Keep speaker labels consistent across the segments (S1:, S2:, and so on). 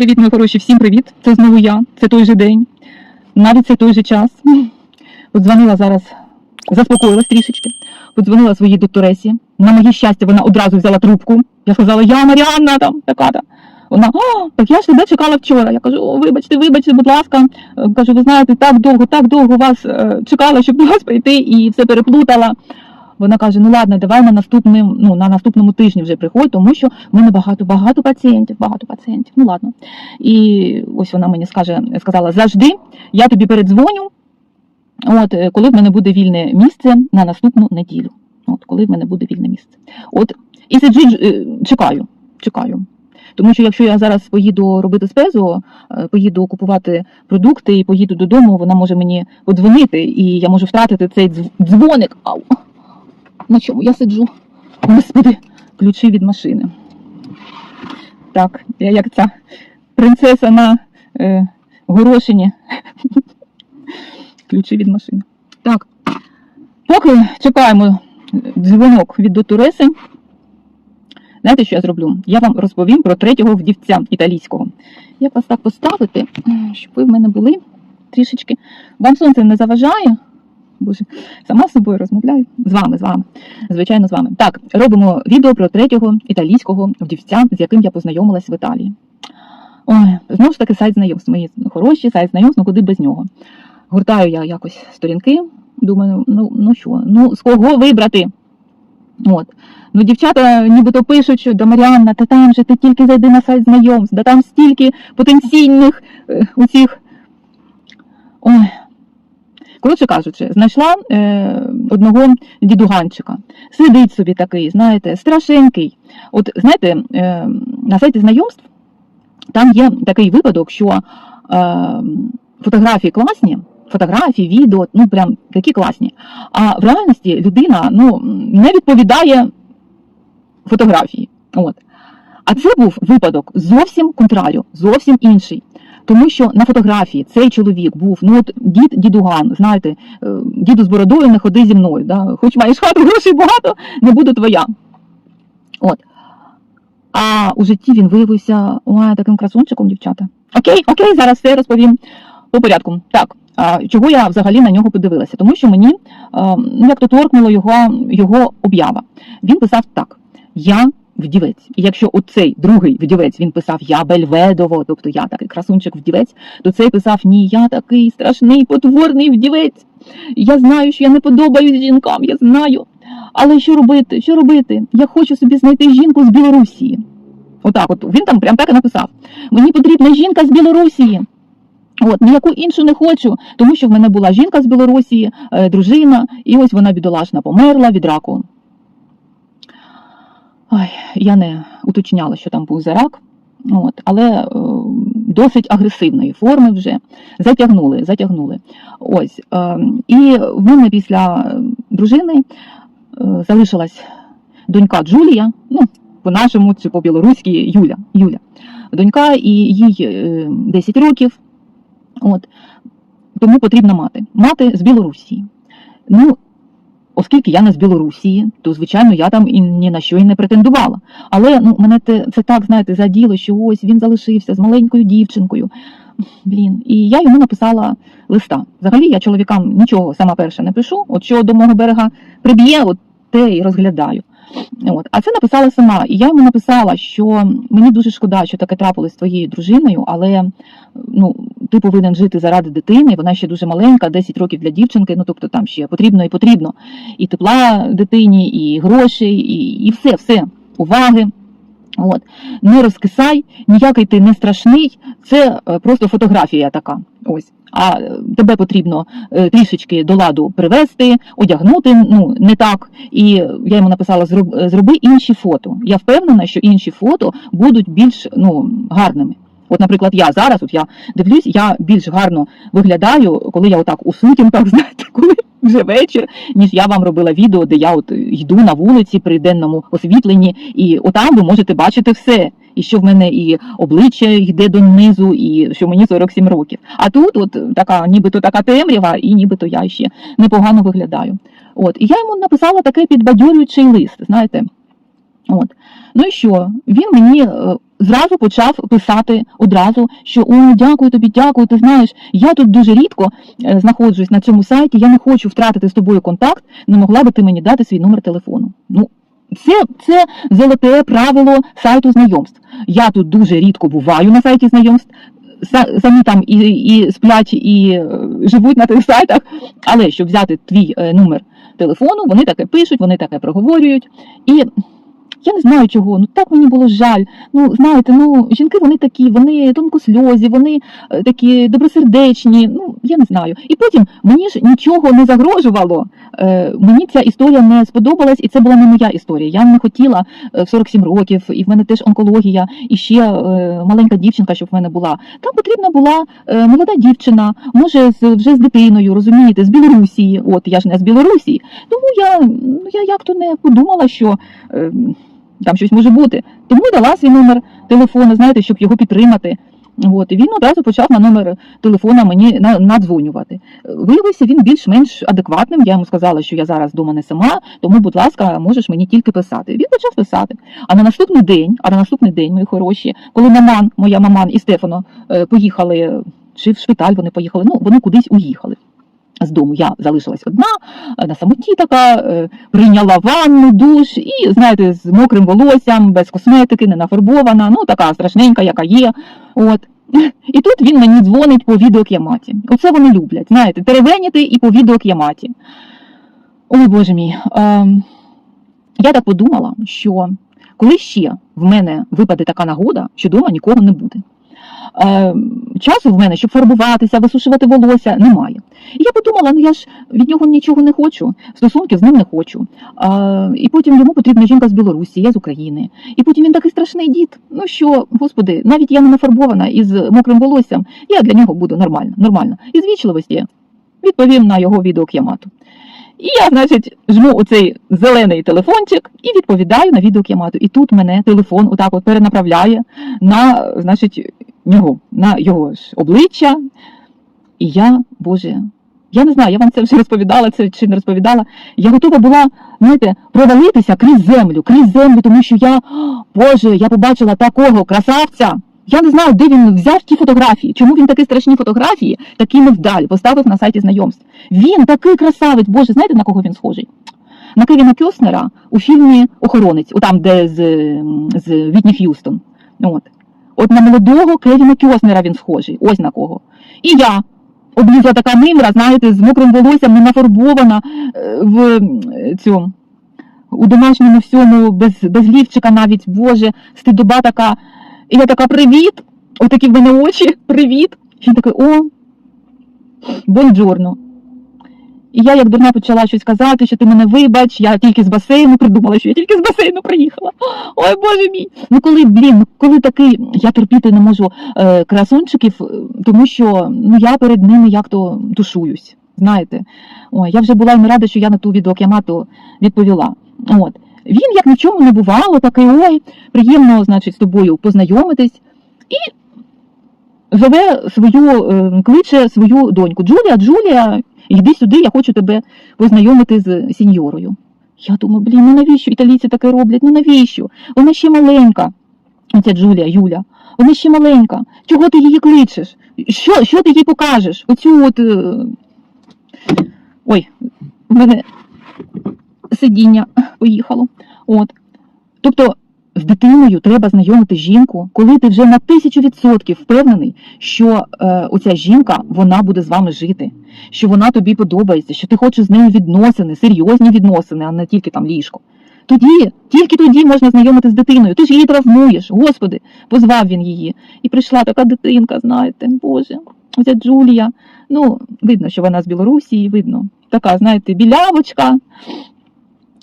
S1: Привіт, мої хороші, всім привіт. Це знову я. Це той же день. Навіть це той же час. Подзвонила зараз, заспокоїлась трішечки. Подзвонила своїй докторесі. На моє щастя, вона одразу взяла трубку. Я сказала, я Маріанна там, така-та. Вона, о, так я ж тебе чекала вчора. Я кажу, о, вибачте, вибачте, будь ласка. Е, Кажу, ви знаєте, так довго, так довго вас е, чекала, щоб до вас прийти і все переплутала. Вона каже: ну ладно, давай на наступним, ну на наступному тижні вже приходь, тому що в мене багато багато пацієнтів, багато пацієнтів. Ну ладно. І ось вона мені скаже, сказала: завжди я тобі передзвоню. От коли в мене буде вільне місце на наступну неділю. От коли в мене буде вільне місце. От і сиджу, е, чекаю, чекаю. Тому що якщо я зараз поїду робити спезу, е, поїду купувати продукти і поїду додому, вона може мені подзвонити, і я можу втратити цей дзвоник. Ау. На чому я сиджу? Господи, ключі від машини. Так, я як ця принцеса на е, горошині. Ключі від машини. Так. Поки чекаємо дзвонок від доктореси. Знаєте, що я зроблю? Я вам розповім про третього вдівця італійського. Як вас так поставити, щоб ви в мене були трішечки. Вам сонце не заважає? Боже, сама з собою розмовляю. З вами, з вами. Звичайно, з вами. Так, робимо відео про третього італійського вдівця, з яким я познайомилась в Італії. Ой, знову ж таки, сайт знайомств. Мої хороші, сайт знайомств, ну куди без нього. Гуртаю я якось сторінки, думаю, ну, ну що, ну з кого вибрати? От. Ну, дівчата нібито пишуть, що да Маріанна, та там же ти тільки зайди на сайт знайомств, да там стільки потенційних е, усіх. Ой. Коротше кажучи, знайшла е, одного дідуганчика. Сидить собі такий, знаєте, страшенький. От знаєте, е, на сайті знайомств там є такий випадок, що е, фотографії класні, фотографії, відео, ну прям такі класні. А в реальності людина ну, не відповідає фотографії. От. А це був випадок зовсім контрарю, зовсім інший. Тому що на фотографії цей чоловік був ну от дід дідуган, знаєте, е, діду з бородою не ходи зі мною. Да? Хоч маєш хату, грошей багато, не буду твоя. От. А у житті він виявився ой, таким красунчиком, дівчата. Окей, окей, зараз все розповім по порядку. Так, а, чого я взагалі на нього подивилася? Тому що мені а, ну, як то торкнуло його, його об'ява. Він писав так: Я вдівець. І якщо оцей другий вдівець він писав Я Бельведово, тобто я такий красунчик вдівець, то цей писав Ні, я такий страшний, потворний вдівець. Я знаю, що я не подобаюсь жінкам, я знаю. Але що робити? Що робити? Я хочу собі знайти жінку з Білорусі. Отак, от він там прям так і написав: Мені потрібна жінка з Білорусі. От, ніяку іншу не хочу, тому що в мене була жінка з Білорусі, е, дружина, і ось вона бідолашна померла від раку. Ой, я не уточняла, що там був за рак, от, але е, досить агресивної форми вже затягнули, затягнули. Ось, е, і в мене після дружини е, залишилась донька Джулія, ну, по-нашому чи по-білоруськи Юля. Юля. Донька, і їй е, 10 років. От. Тому потрібна мати. Мати з Білорусі. Ну, оскільки я не з Білорусії, то звичайно я там і ні на що і не претендувала. Але ну, мене це, це так, знаєте, заділо, що ось він залишився з маленькою дівчинкою. Блін, і я йому написала листа. Взагалі я чоловікам нічого сама перша не пишу. От що до мого берега приб'є, от те і розглядаю. От. А це написала сама. І я йому написала, що мені дуже шкода, що таке трапилось з твоєю дружиною, але ну, ти повинен жити заради дитини, вона ще дуже маленька, 10 років для дівчинки, ну тобто там ще потрібно і потрібно. І тепла дитині, і грошей, і, і все, все, уваги. От. Не розкисай, ніякий ти не страшний, це е, просто фотографія така. Ось. А е, тебе потрібно е, трішечки до ладу привести, одягнути ну не так. І я йому написала: «Зроб- зроби інші фото. Я впевнена, що інші фото будуть більш ну гарними. От, наприклад, я зараз, от я дивлюсь, я більш гарно виглядаю, коли я отак у сутінках, знаєте, коли вже вечір, ніж я вам робила відео, де я от йду на вулиці при денному освітленні, і отам ви можете бачити все. І що в мене і обличчя йде донизу, і що мені 47 років. А тут, от така, нібито така темрява, і нібито я ще непогано виглядаю. От, і я йому написала такий підбадьорюючий лист, знаєте. От. Ну і що? Він мені е, зразу почав писати одразу, що о, дякую тобі, дякую. Ти знаєш, я тут дуже рідко е, знаходжусь на цьому сайті, я не хочу втратити з тобою контакт, не могла би ти мені дати свій номер телефону. Ну, це, це золоте правило сайту знайомств. Я тут дуже рідко буваю на сайті знайомств. Самі там і, і сплять, і е, живуть на тих сайтах, але щоб взяти твій номер телефону, вони таке пишуть, вони таке проговорюють. І я не знаю чого, ну так мені було жаль. Ну, знаєте, ну жінки вони такі, вони тонкосльозі, вони е, такі добросердечні. Ну, я не знаю. І потім мені ж нічого не загрожувало. Е, мені ця історія не сподобалась, і це була не моя історія. Я не хотіла е, в 47 років, і в мене теж онкологія, і ще е, маленька дівчинка, щоб в мене була. Там потрібна була е, молода дівчина, може, з, вже з дитиною, розумієте, з Білорусі. От я ж не з Білорусі. Тому я, ну, я як то не подумала, що. Е, там щось може бути. Тому дала свій номер телефону, знаєте, щоб його підтримати. От, і він одразу почав на номер телефона мені надзвонювати. Виявився він більш-менш адекватним. Я йому сказала, що я зараз вдома не сама, тому, будь ласка, можеш мені тільки писати. Він почав писати. А на наступний день, а на наступний день, мої хороші, коли маман, моя маман і Стефано е, поїхали, чи в шпиталь вони поїхали, ну вони кудись уїхали. З дому я залишилась одна, е, на самоті така, е, прийняла ванну, душ і, знаєте, з мокрим волоссям, без косметики, не нафарбована, ну така страшненька, яка є. От. І тут він мені дзвонить по відеок'яматі. Оце вони люблять, знаєте, теревеніти і по відеок'яматі. Ой, Боже мій. Ем, я так подумала, що коли ще в мене випаде така нагода, що вдома нікого не буде. Е, часу в мене, щоб фарбуватися, висушувати волосся, немає. І я подумала, ну я ж від нього нічого не хочу, стосунків з ним не хочу. А, і потім йому потрібна жінка з Білорусі, я з України. І потім він такий страшний дід. Ну що, господи, навіть я не нафарбована із мокрим волоссям, я для нього буду нормально, нормально. І з вічливості відповім на його відеок'ямату. І я, значить, жму оцей зелений телефончик і відповідаю на відеок'ямату. І тут мене телефон отак от перенаправляє на, значить, нього, на його ж обличчя. І я, Боже, я не знаю, я вам це вже розповідала, це чи не розповідала. Я готова була, знаєте, провалитися крізь землю, крізь землю, тому що я, Боже, я побачила такого красавця. Я не знаю, де він взяв ті фотографії, чому він такі страшні фотографії, такі невдалі, поставив на сайті знайомств. Він такий красавець, Боже, знаєте, на кого він схожий? На Кевіна Кьоснера у фільмі Охоронець, там, де з, з Вітні Х'юстон. От. От на молодого Кевіна Кьоснера він схожий. Ось на кого. І я облізла така мимра, знаєте, з мокрим волоссям, не нафарбована е, в цьому. У домашньому всьому, без, без лівчика навіть, Боже, стидоба така. І я така, привіт! Отакі в мене очі, привіт. І він такий, о, бонджорно. І я як дурна почала щось казати, що ти мене вибач, я тільки з басейну придумала, що я тільки з басейну приїхала. Ой, боже мій. Ну коли, блін, ну коли такий, я терпіти не можу е, красунчиків, е, тому що ну я перед ними як то тушуюсь. Знаєте, Ой, я вже була не рада, що я на ту відеок'ямату відповіла. От. Він як нічому не бувало, такий ой, приємно, значить, з тобою познайомитись. І живе свою, е, кличе свою доньку. Джулія, Джулія, йди сюди, я хочу тебе познайомити з сіньорою. Я думаю, блін, ну навіщо італійці таке роблять? Ну навіщо? Вона ще маленька. Оця Джулія, Юля, вона ще маленька. Чого ти її кличеш? Що, що ти їй покажеш? Оцю от. е, Ой, в мене сидіння поїхало. От. Тобто з дитиною треба знайомити жінку, коли ти вже на тисячу відсотків впевнений, що е, оця жінка вона буде з вами жити, що вона тобі подобається, що ти хочеш з нею відносини, серйозні відносини, а не тільки там ліжко. Тоді, тільки тоді можна знайомити з дитиною. Ти ж її травмуєш. Господи, позвав він її. І прийшла така дитинка, знаєте, Боже, оця Джулія. Ну, видно, що вона з Білорусі, видно. Така, знаєте, білявочка,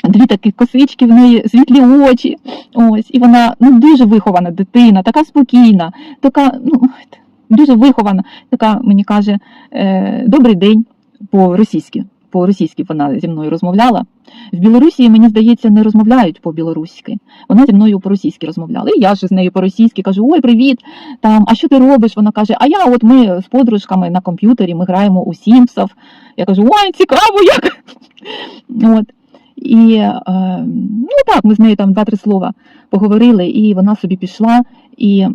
S1: дві такі косички в неї, світлі очі. Ось, і вона ну, дуже вихована дитина, така спокійна, така, ну, дуже вихована, така мені каже, е, добрий день по-російськи. По-російськи вона зі мною розмовляла. В Білорусі, мені здається, не розмовляють по-білоруськи. Вона зі мною по-російськи розмовляла. І я ж з нею по-російськи кажу: Ой, привіт! Там, а що ти робиш? Вона каже: А я от ми з подружками на комп'ютері ми граємо у Сімпсов. Я кажу, ой, цікаво, як. От. І е, ну так, ми з нею там два-три слова поговорили, і вона собі пішла, і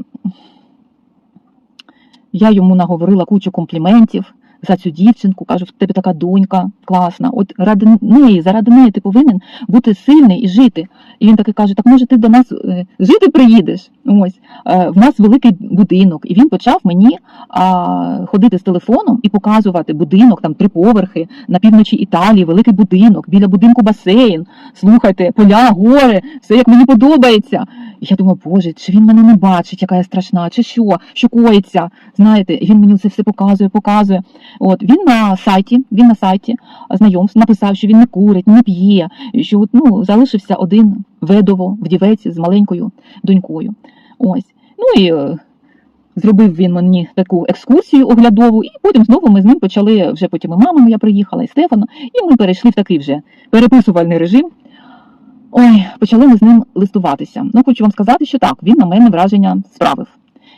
S1: я йому наговорила кучу компліментів за цю дівчинку. Кажу, в тебе така донька класна. От ради неї, заради неї ти повинен бути сильний і жити. І він таки каже: Так може ти до нас е, жити приїдеш? Ось Е, в нас великий будинок, і він почав мені а, ходити з телефоном і показувати будинок, там три поверхи на півночі Італії, великий будинок, біля будинку басейн. Слухайте, поля, гори, все як мені подобається. Я думаю, боже, чи він мене не бачить, яка я страшна, чи що, що коїться. Знаєте, він мені це все показує, показує. От він на сайті, він на сайті знайомств написав, що він не курить, не п'є, що ну, залишився один ведово вдівець з маленькою донькою. Ось. Ну і е, зробив він мені таку екскурсію оглядову, і потім знову ми з ним почали, вже потім і мама моя приїхала, і Стефано, і ми перейшли в такий вже переписувальний режим. Ой, почали ми з ним листуватися. Ну, хочу вам сказати, що так, він на мене враження справив.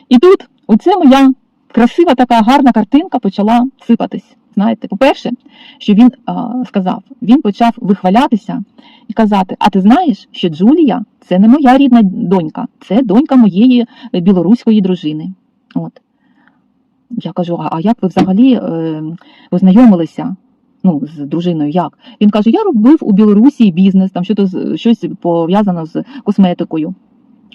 S1: І тут оце моя красива така гарна картинка почала сипатись. Знаєте, по-перше, що він а, сказав, він почав вихвалятися і казати: А ти знаєш, що Джулія це не моя рідна донька, це донька моєї е, білоруської дружини. От. Я кажу: а як ви взагалі е, познайомилися? Ну, з дружиною як? Він каже: Я робив у Білорусі бізнес, там щось, щось пов'язано з косметикою.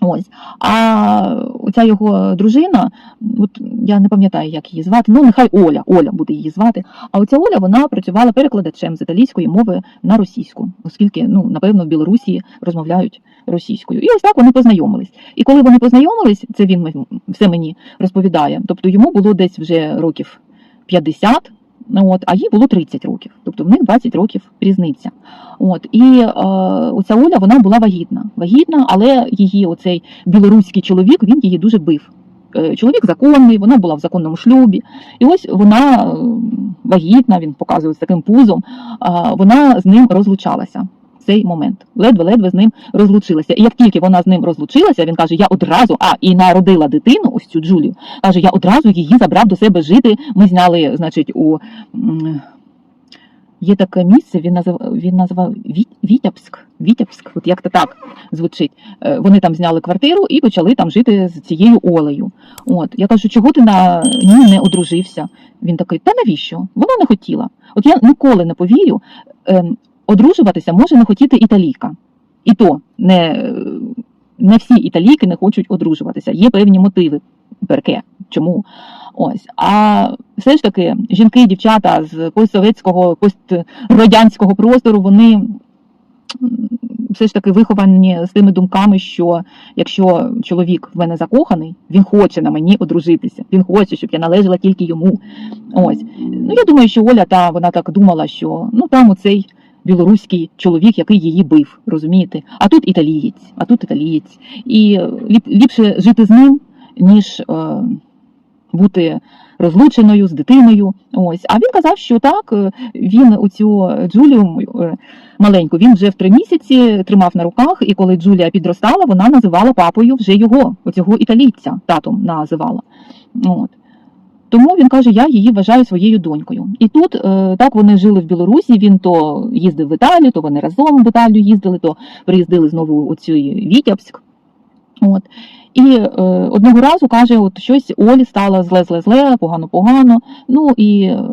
S1: Ось. А оця його дружина, от я не пам'ятаю, як її звати, ну нехай Оля, Оля буде її звати. А оця Оля вона працювала перекладачем з італійської мови на російську, оскільки, ну, напевно, в Білорусі розмовляють російською. І ось так вони познайомились. І коли вони познайомились, це він все мені розповідає. Тобто йому було десь вже років 50, ну, от, а їй було 30 років. Тобто в них 20 років різниця. От і е, оця Оля вона була вагітна. Вагітна, але її оцей білоруський чоловік він її дуже бив. Е, Чоловік законний, вона була в законному шлюбі. І ось вона е, вагітна, він показує з таким пузом. Вона з ним розлучалася. Цей момент ледве-ледве з ним розлучилася. І як тільки вона з ним розлучилася, він каже: Я одразу а і народила дитину, ось цю Джулію. Каже, я одразу її забрав до себе жити. Ми зняли, значить, у Є таке місце, він називав він назвав Вітябськ. Вітябськ, от як то так звучить. Е, Вони там зняли квартиру і почали там жити з цією Олею. От я кажу, чого ти на ній не одружився? Він такий, та навіщо? Вона не хотіла. От я ніколи не повірю, ем, одружуватися може не хотіти італійка. І то не, не всі італійки не хочуть одружуватися. Є певні мотиви. Перке. Чому? Ось. А все ж таки, жінки дівчата з постсовєтського, пострадянського простору, вони все ж таки виховані з тими думками, що якщо чоловік в мене закоханий, він хоче на мені одружитися, він хоче, щоб я належала тільки йому. Ось. Ну, я думаю, що Оля та вона так думала, що ну там оцей білоруський чоловік, який її бив, розумієте? А тут італієць, а тут італієць. І ліп, ліпше жити з ним, ніж. Е, бути розлученою з дитиною. Ось. А він казав, що так, е, він оцю Джулію е, маленьку, він вже в три місяці тримав на руках, і коли Джулія підростала, вона називала папою вже його, оцього італійця, татом називала. От. Тому він каже, я її вважаю своєю донькою. І тут е, так вони жили в Білорусі. Він то їздив в Італію, то вони разом в Італію їздили, то приїздили знову у цей Вітябськ. От. І е, одного разу каже, от щось Олі стало зле-зле-зле, погано-погано. Ну і е,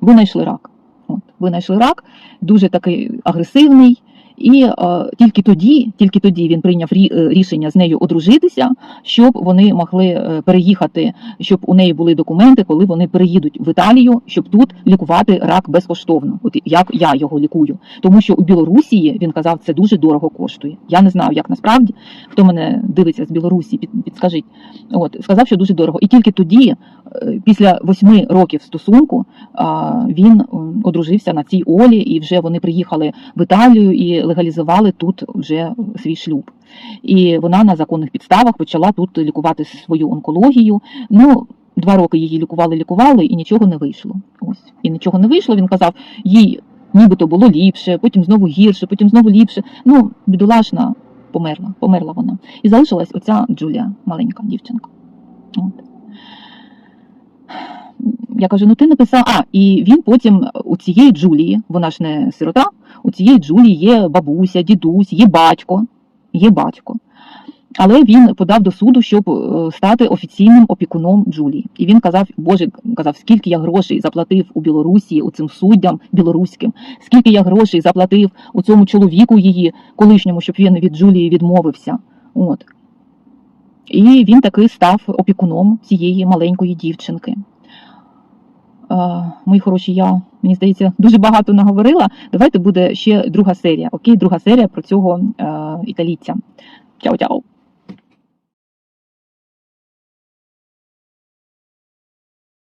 S1: винайшли рак. От, винайшли рак, дуже такий агресивний. І е, тільки тоді, тільки тоді він прийняв рі, е, рішення з нею одружитися, щоб вони могли е, переїхати, щоб у неї були документи, коли вони переїдуть в Італію, щоб тут лікувати рак безкоштовно. От як я його лікую. Тому що у Білорусі він казав, це дуже дорого коштує. Я не знаю, як насправді хто мене дивиться з Білорусі, під, підскажіть. От сказав, що дуже дорого. І тільки тоді, е, після восьми років стосунку, він одружився на цій Олі, і вже вони приїхали в Італію і легалізували тут вже свій шлюб. І вона на законних підставах почала тут лікувати свою онкологію. Ну, два роки її лікували, лікували, і нічого не вийшло. Ось і нічого не вийшло. Він казав, їй нібито було ліпше, потім знову гірше, потім знову ліпше. Ну, бідолашна померла, померла вона. І залишилась оця Джулія, маленька дівчинка. От. Я кажу: ну ти написав. А, і він потім у цієї Джулії, вона ж не сирота, у цієї Джулії є бабуся, дідусь, є батько, є батько. Але він подав до суду, щоб е, стати офіційним опікуном Джулії. І він казав, Боже, казав, скільки я грошей заплатив у Білорусі у цим суддям білоруським, скільки я грошей заплатив у цьому чоловіку її колишньому, щоб він від Джулії відмовився. От. І він таки став опікуном цієї маленької дівчинки. Мої хороші, я, мені здається, дуже багато наговорила. Давайте буде ще друга серія. Окей, друга серія про цього е, італійця. Чао-чао!